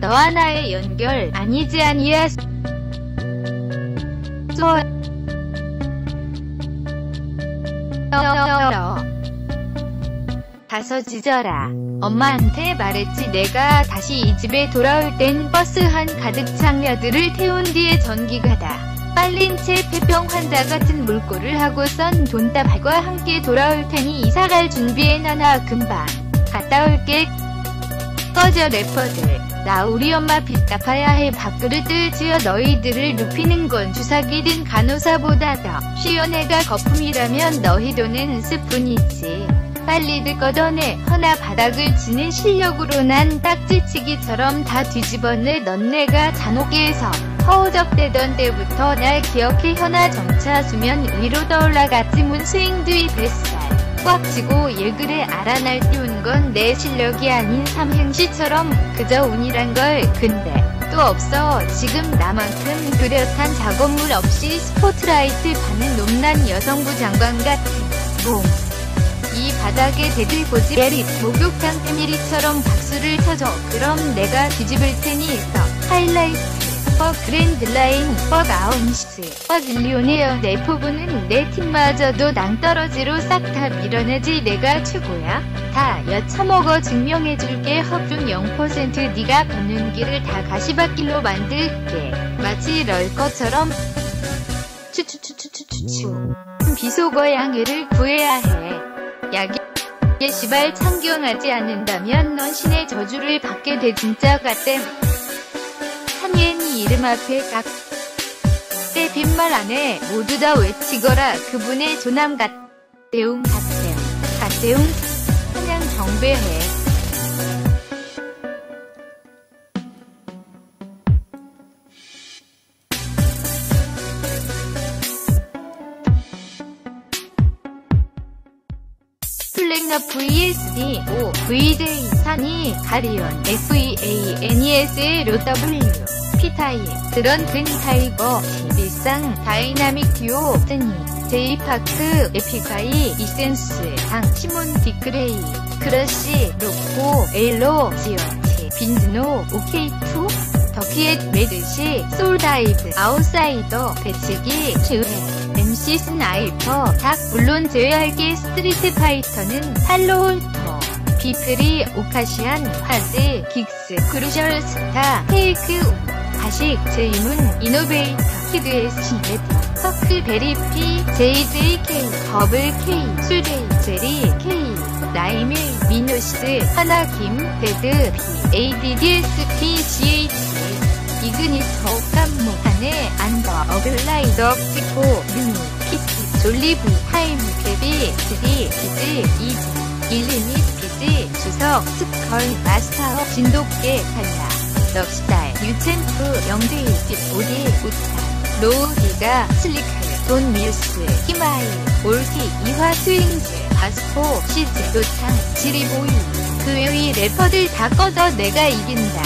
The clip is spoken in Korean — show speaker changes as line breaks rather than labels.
너와 나의 연결 아니지 아니야 쏘 가서 짖어라. 엄마한테 말했지 내가 다시 이 집에 돌아올 땐 버스 한 가득 장녀들을 태운 뒤에 전기가 다. 빨린 채 폐병 환자 같은 물꼬를 하고선 돈다발과 함께 돌아올 테니 이사갈 준비해놔나 금방 갔다 올게. 꺼져 래퍼들. 나 우리 엄마 빚 갚아야 해. 밥그릇을 쥐어 너희들을 눕히는 건 주사기든 간호사보다 더. 쉬운 애가 거품이라면 너희 돈은 스푼이지. 빨리들 걷어내 허나 바닥을 치는 실력으로 난 딱지치기처럼 다 뒤집어내 넌 내가 잔혹계에서 허우적대던 때부터 날 기억해. 현아 점차 수면 위로 떠올라갔지. 문스윙 뒤 뱃살 꽉 쥐고 일 그래 알아 날 띄운 건 내 실력이 아닌 삼행시처럼 그저 운이란 걸 근데 또 없어. 지금 나만큼 뚜렷한 작업물 없이 스포트라이트 받는 높난 여성부 장관 같은 몸. 이 바닥에 대들고지 베리 목욕탕 패밀리처럼 박수를 쳐줘. 그럼 내가 뒤집을 테니 더 하이라이트 퍼 그랜드라인 퍼 아운시스 퍼 밀리오네어 내 포부는 내 팀마저도 낭떠러지로 싹 다 밀어내지 내가 최고야. 다 여쳐먹어 증명해줄게. 허중 0% 네가 걷는 길을 다 가시밭길로 만들게. 마치 럴 것처럼. 추추추추추추추 비속어 양해를 구해야 해. 약에 시발 참경하지 않는다면 넌 신의 저주를 받게 돼 진짜. 같댐 이름 앞에 각. 때 빈말 안에 모두 다 외치거라. 그분의 조남 갓대웅 갓댐 갓대웅 그냥 경배해. 플랭너 VSD 5 VJ 산이 가리온 FEANES의 로W 피타이 드런큰 타이거 비상 다이나믹 듀오 뜨니 제이파크 에픽하이 이센스 당 시몬 디크레이 크러쉬 로코 에일로 지오티 빈즈노 오케이2 더키엣 메드시 솔다이브 아웃사이더 배치기 즈해 MC 스나이퍼 닭 물론 제외할 게 스트리트 파이터는 할로홀터 비프리 오카시안 화즈 긱스 크루셜 스타 테이크 가식 제이문 이노베이터 키드에스 레드 서크 베리피 JJK 버블 K 수레이 제리 K 라이밀 미노스 하나김 데드 P ADDSP GH 이그니터 깜무 한에 안더 어글라이더 치코 르누 키스 졸리브 타임 캐비 스디 비즈 이즈 일리미 비즈 주석 스컬 마스터 진돗개 달라. 넉스타일 유챔프 영대일집 오디 우타 로우디가 슬리크 돈 밀스 히마이 올티 이화 스윙즈 바스포 시즈 도창 지리보이. 그 외의 래퍼들 다 꺼져 내가 이긴다